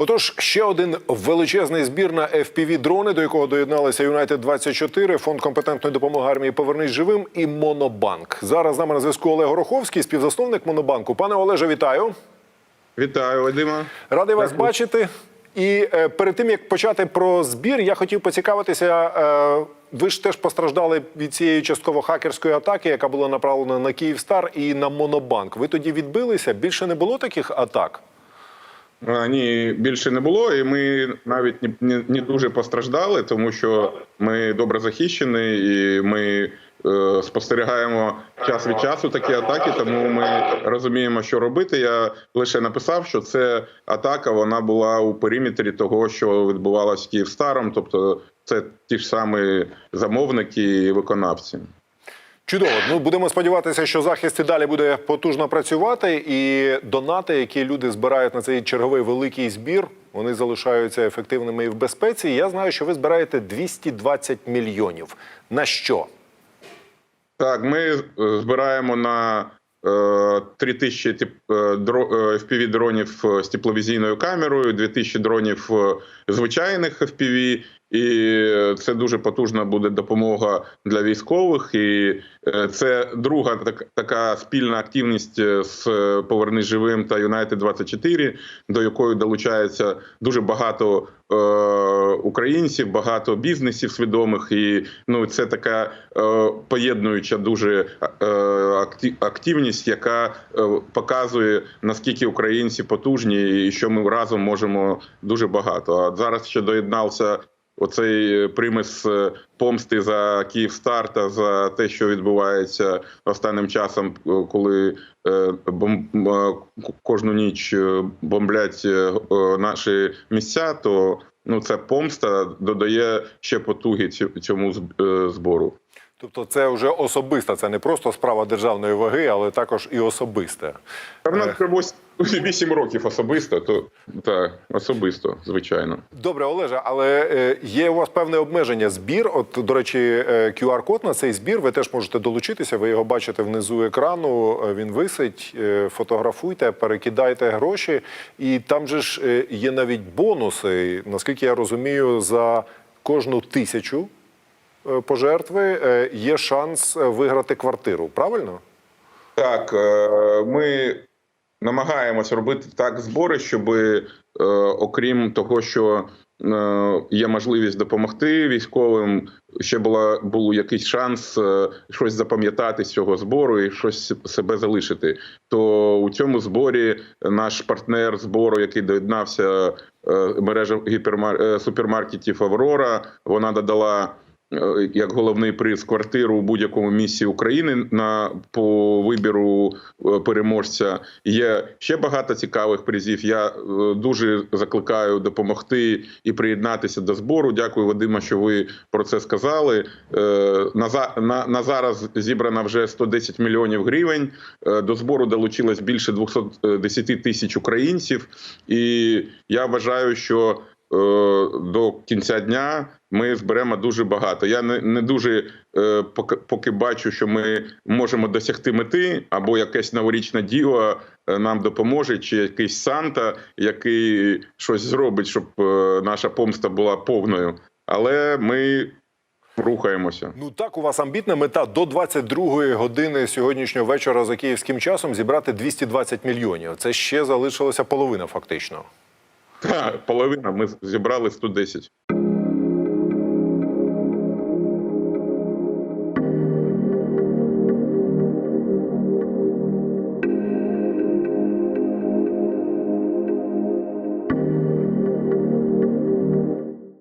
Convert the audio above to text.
Отож, ще один величезний збір на fpv дрони, до якого доєдналися Юнайтед 24 фонд компетентної допомоги армії Повернись живим і Монобанк. Зараз з нами на зв'язку Олег Гороховський, співзасновник Монобанку. Пане Олеже, вітаю. Вітаю, Вадима. Радий вас бачити. І е, перед тим як почати про збір, я хотів поцікавитися. Е, ви ж теж постраждали від цієї частково хакерської атаки, яка була направлена на Київстар і на Монобанк. Ви тоді відбилися? Більше не було таких атак? Ні, більше не було, і ми навіть не, не, не дуже постраждали, тому що ми добре захищені, і ми е, спостерігаємо час від часу такі атаки, тому ми розуміємо, що робити. Я лише написав, що це атака вона була у периметрі того, що відбувалося Київстаром, тобто це ті ж самі замовники і виконавці. Чудово. Ну будемо сподіватися, що захист і далі буде потужно працювати, і донати, які люди збирають на цей черговий великий збір, вони залишаються ефективними і в безпеці. Я знаю, що ви збираєте 220 мільйонів. На що? Так, ми е, збираємо на е, 3 тисячі е, е, FPV дронів е, з тепловізійною камерою, 2 тисячі дронів звичайних FPV, і це дуже потужна буде допомога для військових. І е, це друга так, така спільна активність е, з е, Повернись живим та Юнайтед 24 до якої долучається дуже багато е, українців, багато бізнесів свідомих, і ну це така е, поєднуюча дуже е, активність, яка показує наскільки українці потужні, і що ми разом можемо дуже багато. А зараз ще доєднався. Оцей приміс е, помсти за Київстар та за те, що відбувається останнім часом, е, коли е, е, кожну ніч е, бомблять е, е, наші місця, то ну ця помста додає ще потуги цьому зб- е, збору. Тобто, це вже особиста, це не просто справа державної ваги, але також і. Та вже вось- вісім років особисто, то так, особисто, звичайно. Добре, Олеже, але е, є у вас певне обмеження. Збір. От, до речі, е, QR-код на цей збір. Ви теж можете долучитися. Ви його бачите внизу екрану. е, Він висить. Е, Фотографуйте, перекидайте гроші. І там же ж е, є навіть бонуси. Наскільки я розумію, за кожну тисячу е, пожертви е, є шанс е, виграти квартиру. Правильно? Так, е, ми намагаємось робити так збори, щоб окрім того, що є можливість допомогти військовим, ще була був якийсь шанс щось запам'ятати з цього збору і щось себе залишити. То у цьому зборі наш партнер збору, який доєднався мережа гіпермар... супермаркетів Аврора, вона додала. Е, Як головний приз квартиру у будь-якому місці України на по вибіру е, переможця є ще багато цікавих призів. Я е, дуже закликаю допомогти і приєднатися до збору. Дякую, Вадима, що ви про це сказали. На на, на зараз зібрано вже 110 мільйонів гривень. До збору долучилось більше 210 тисяч українців, і я вважаю, що до кінця дня ми зберемо дуже багато. Я не, не дуже е, поки, поки бачу, що ми можемо досягти мети, або якесь новорічне діло е, нам допоможе, чи якийсь Санта, який щось зробить, щоб е, наша помста була повною. Але ми рухаємося. Ну так, у вас амбітна мета до 22-ї години сьогоднішнього вечора за київським часом зібрати 220 мільйонів. Це ще залишилося половина, фактично. Та, половина ми зібрали 110.